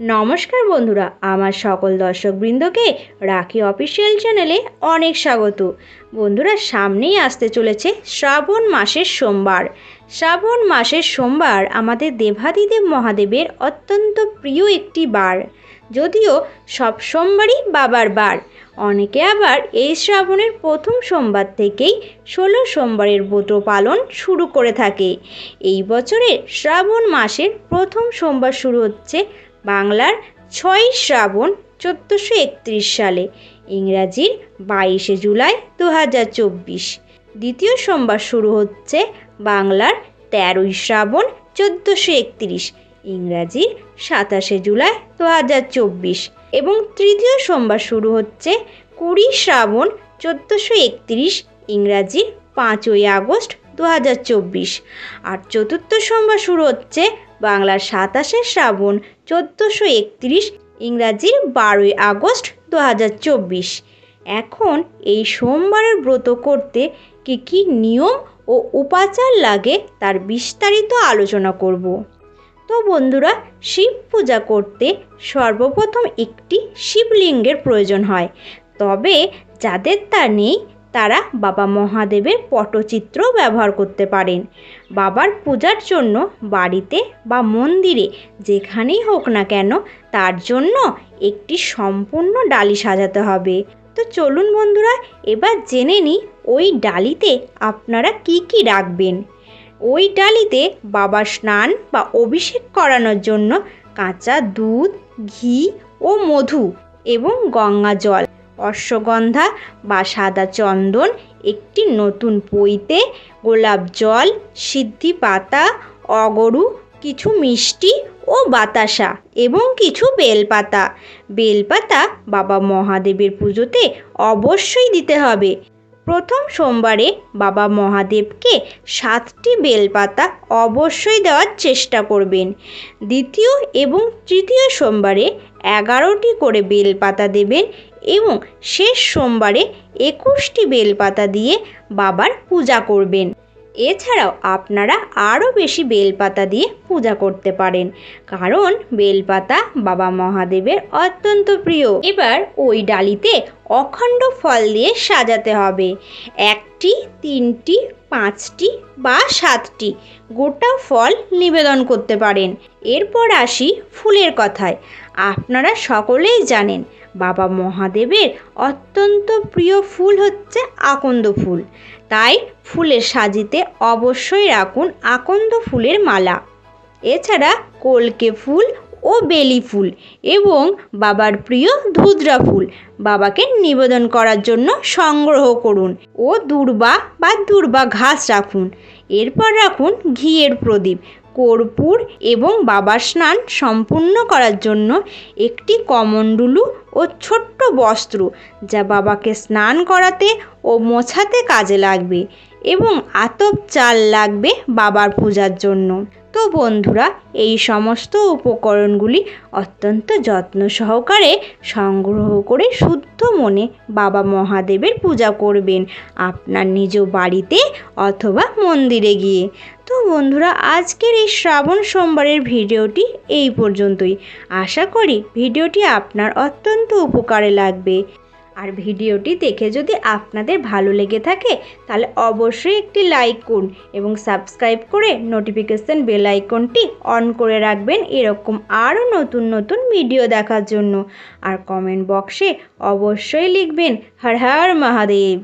নমস্কার বন্ধুরা, আমার সকল দর্শকবৃন্দকে রাখি অফিসিয়াল চ্যানেলে অনেক স্বাগত। বন্ধুরা, সামনেই আসতে চলেছে শ্রাবণ মাসের সোমবার। শ্রাবণ মাসের সোমবার আমাদের দেবাদিদেব মহাদেবের অত্যন্ত প্রিয় একটি বার। যদিও সব সোমবারই বাবার বার। অনেকে আবার এই শ্রাবণের প্রথম সোমবার থেকেই ষোলো সোমবারের ব্রত পালন শুরু করে থাকে। এই বছরের শ্রাবণ মাসের প্রথম সোমবার শুরু হচ্ছে বাংলার ছয়ই শ্রাবণ চোদ্দোশো একত্রিশ সালে, ইংরাজির বাইশে জুলাই দু হাজার চব্বিশ। দ্বিতীয় সোমবার শুরু হচ্ছে বাংলার তেরোই শ্রাবণ চোদ্দোশো একত্রিশ, ইংরাজির সাতাশে জুলাই দু হাজার চব্বিশ। এবং তৃতীয় সোমবার শুরু হচ্ছে কুড়ি শ্রাবণ চোদ্দোশো একত্রিশ, ইংরাজির পাঁচই আগস্ট দু হাজার চব্বিশ। আর চতুর্থ সোমবার শুরু হচ্ছে বাংলার সাতাশে শ্রাবণ চোদ্দোশো একত্রিশ ইংরাজির বারোই আগস্ট দু হাজার চব্বিশ। এখন এই সোমবারের ব্রত করতে কী কী নিয়ম ও উপাচার লাগে তার বিস্তারিত আলোচনা করব। তো বন্ধুরা, শিব পূজা করতে সর্বপ্রথম একটি শিবলিঙ্গের প্রয়োজন হয়। তবে যাদের তা নেই তারা বাবা মহাদেবের পটচিত্র ব্যবহার করতে পারেন। বাবার পূজার জন্য বাড়িতে বা মন্দিরে যেখানেই হোক না কেন তার জন্য একটি সম্পূর্ণ ডালি সাজাতে হবে। তো চলুন বন্ধুরা, এবার জেনে নিই ওই ডালিতে আপনারা কি কি রাখবেন। ওই ডালিতে বাবার স্নান বা অভিষেক করানোর জন্য কাঁচা দুধ, ঘি ও মধু এবং গঙ্গা জল অশ্বগন্ধা বা সাদা চন্দন, একটি নতুন পইতে গোলাপ জল, সিদ্ধি পাতা, অগরু, কিছু মিষ্টি ও বাতাসা এবং কিছু বেলপাতা। বেলপাতা বাবা মহাদেবের পুজোতে অবশ্যই দিতে হবে। প্রথম সোমবারে বাবা মহাদেবকে সাতটি বেলপাতা অবশ্যই দেওয়ার চেষ্টা করবেন। দ্বিতীয় এবং তৃতীয় সোমবারে এগারোটি করে বেলপাতা দেবেন এবং শেষ সোমবারে একুশটি বেলপাতা দিয়ে বাবার পূজা করবেন। এছাড়াও আপনারা আরও বেশি বেলপাতা দিয়ে পূজা করতে পারেন, কারণ বেলপাতা বাবা মহাদেবের অত্যন্ত প্রিয়। এবার ওই ডালিতে অখণ্ড ফল দিয়ে সাজাতে হবে। একটি, তিনটি, পাঁচটি বা সাতটি গোটা ফল নিবেদন করতে পারেন। এরপর আসি ফুলের কথায়। আপনারা সকলেই জানেন, বাবা মহাদেবের অত্যন্ত প্রিয় ফুল হচ্ছে আকন্দ ফুল। তাই ফুলের সাজিতে অবশ্যই রাখুন আকন্দ ফুলের মালা। এছাড়া কলকে ফুল ও বেলি ফুল এবং বাবার প্রিয় ধুদ্রা ফুল। বাবাকে নিবেদন করার জন্য সংগ্রহ করুন ও দূর্বা বা দূর্বা ঘাস রাখুন। এরপর রাখুন ঘিয়ের প্রদীপ। কর্পূর এবং বাবার স্নান সম্পূর্ণ করার জন্য একটি কমণ্ডলু ও ছোট্ট বস্ত্র যা বাবাকে স্নান করাতে ও মোছাতে কাজে লাগবে এবং আতপ চাল লাগবে বাবার পূজার জন্য। তো বন্ধুরা, এই সমস্ত উপকরণগুলি অত্যন্ত যত্ন সহকারে সংগ্রহ করে শুদ্ধ মনে বাবা মহাদেবের পূজা করবেন আপনার নিজ বাড়িতে অথবা মন্দিরে গিয়ে। তো বন্ধুরা, আজকের এই শ্রাবণ সোমবারের ভিডিওটি এই পর্যন্তই। আশা করি ভিডিওটি আপনার অত্যন্ত উপকারে লাগবে। আর ভিডিওটি দেখে যদি আপনাদের ভালো লেগে থাকে, তাহলে অবশ্যই একটি লাইক করুন এবং সাবস্ক্রাইব করে নোটিফিকেশান বেল আইকনটি অন করে রাখবেন এরকম আরও নতুন নতুন ভিডিও দেখার জন্য। আর কমেন্ট বক্সে অবশ্যই লিখবেন, হর হর মহাদেব।